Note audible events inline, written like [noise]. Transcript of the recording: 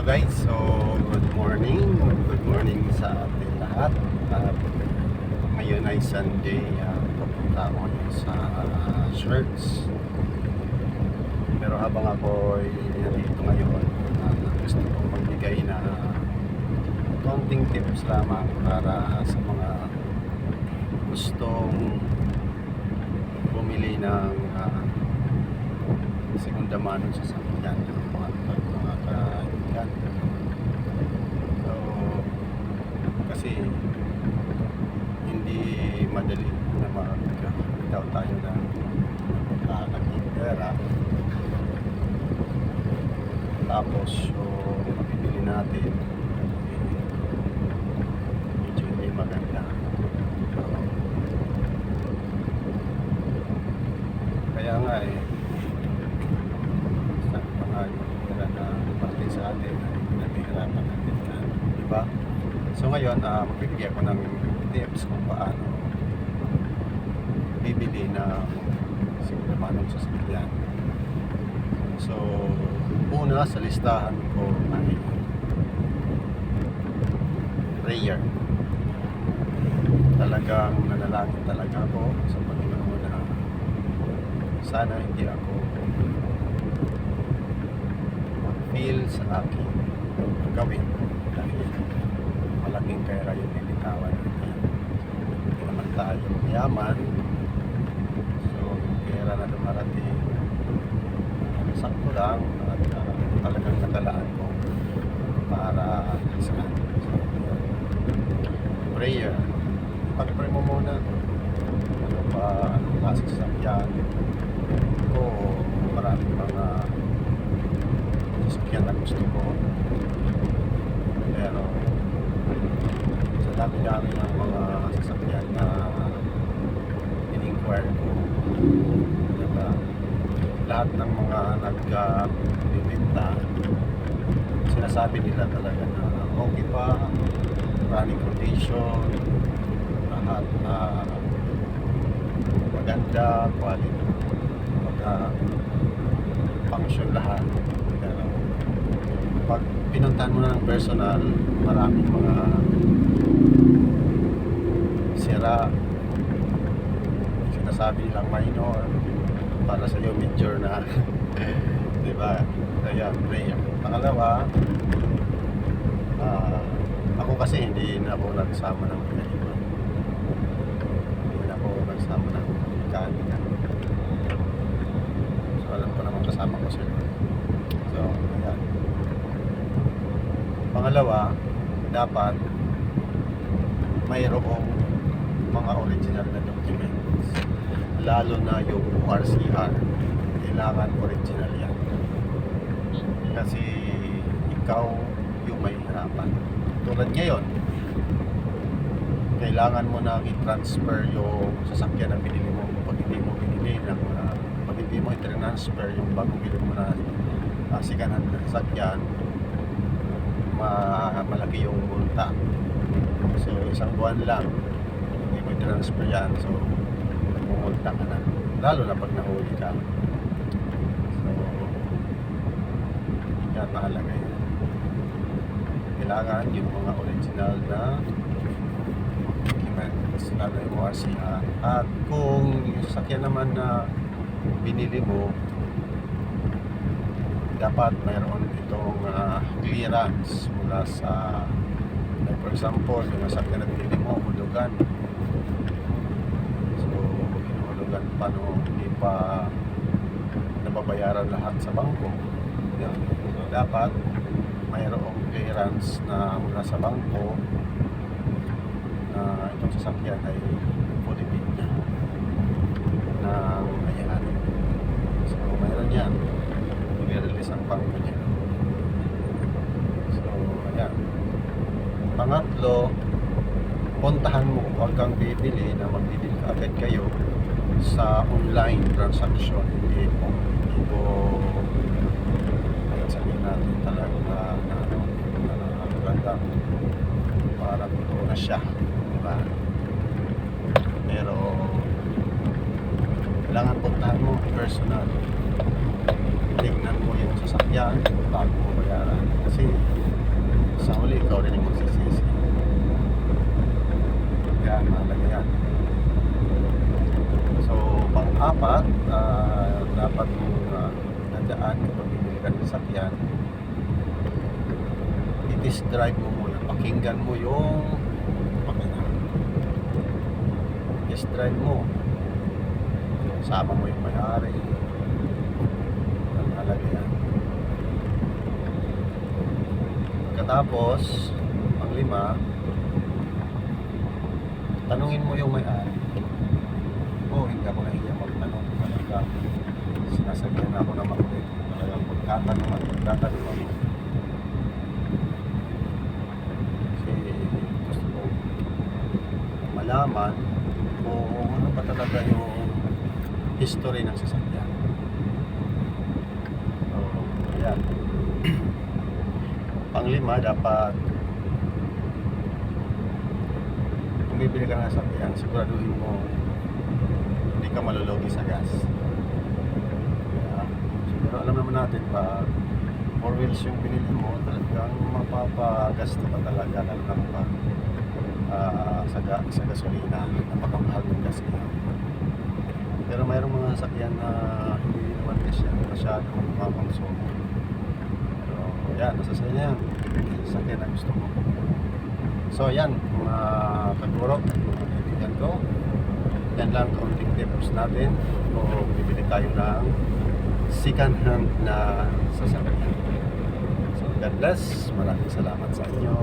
Hello guys, so good morning. Good morning sa ating lahat. At ngayon ay Sunday, uh, ako sa uh, church. Pero habang ako ay nandito ngayon, uh, gusto kong magbigay na konting tips lamang para sa mga gustong bumili ng uh, segunda mano sa sasakyan ng mga mga kaibigan. So, kasi hindi madali na mag-itaw tayo na nag-pera. Tapos, yung mabibili natin, medyo hindi maganda. So, kaya nga eh, sa mga pera na parte sa atin na naghihirapan natin na, di ba? So ngayon, uh, magbibigay ako ng tips kung paano bibili na siguro manong sasakyan. So, una sa listahan ko ay prayer. Talagang nanalangin talaga ako sa Panginoon na sana hindi ako feel sa aking gawin dahil malaking pera yung binitawan natin. Hindi naman tayo mayaman. So, pera na dumarating, sakto lang at uh, talagang nakalaan ko para sa prayer. Pag-pray mo muna. Ano ba, anong klase sa sakyan ko, maraming mga sasakyan na gusto ko. Pero dami-dami ng mga sasakyan na in-inquire ko, diba, lahat ng mga nagbibinta, sinasabi nila talaga na okay pa, running condition, lahat na maganda, quality, pagka function lahat. Pero pag pinuntahan mo na ng personal, maraming mga sira. Sinasabi nilang minor, para sa iyo major na. [laughs] Di ba? Kaya, prayer. Pangalawa, ah, ako kasi hindi na ako nagsama ng pinaliwan. Hindi na ako nagsama ng mekanika. So, alam ko naman kasama ko sila. So, ayan. Pangalawa, dapat mayroong mga original na documents. Lalo na yung ORCR. Kailangan original yan. Kasi ikaw yung may hirapan. Tulad ngayon, kailangan mo na i-transfer yung sasakyan na binili mo pag hindi mo binili ng uh, pag hindi mo i-transfer yung bagong bili mo na uh, sikanan na sasakyan ma malaki yung multa so isang buwan lang i-transfer yan. So mumulta ka na. Lalo na pag nahuli ka. So yan mahalaga yun kailangan yung mga original na documents lalo yung ORCR at kung yung sasakyan naman na binili mo dapat mayroon itong uh, clearance mula sa like for example yung sasakyan na binili mo hulugan hinuhulugan pa no hindi pa nababayaran lahat sa bangko yan. dapat mayroong clearance na mula sa bangko na itong sasakyan ay fully paid na ng may-ari. So, mayroon yan. I-release ang bangko niya. So, ayan. Pangatlo, puntahan mo huwag kang bibili na magbibili ka agad kayo sa online transaction hindi po. Hindi po. Sabihin natin talaga na, na, na, na maganda para totoo na siya. Diba? pero kailangan puntahan mo personal. Tingnan mo yung sasakyan bago mo bayaran. Kasi sa huli ikaw rin yung magsisisi. Kaya mahalaga yan dapat uh, dapat ah, mong uh, nadaan kapag bibili ka ng sakyan i-test drive mo muna. Pakinggan mo yung pakinggan test drive mo. Sama mo yung mayari. Ang halaga yan. Pagkatapos ang lima tanungin mo yung may-ari. Oh hindi ako nahiya. Talaga, sinasagyan ako ng makulit. Talagang magtatanong at magtatanong ako. Kasi gusto ko malaman kung ano ba talaga yung history ng sasakyan. So. [clears throat] Panglima, dapat kung bibili ka ng sasakyan, siguraduhin mo hindi ka malulugi sa gas. Kaya, siguro alam naman natin pa four wheels yung binili mo, talagang mapapagasto ka talaga na pa ah, sa, ga, sa gasolina. Napakamahal ng gas ngayon. Pero mayroong mga sasakyan na hindi naman kasi masyadong makonsumo. Pero yan, nasa sa yan. Sasakyan na gusto mo. So yan, mga kaguro, mga kaibigan ko. Yan lang kaunting tips natin kung bibili tayo ng second hand na sasakyan. So God bless. Maraming salamat sa inyo.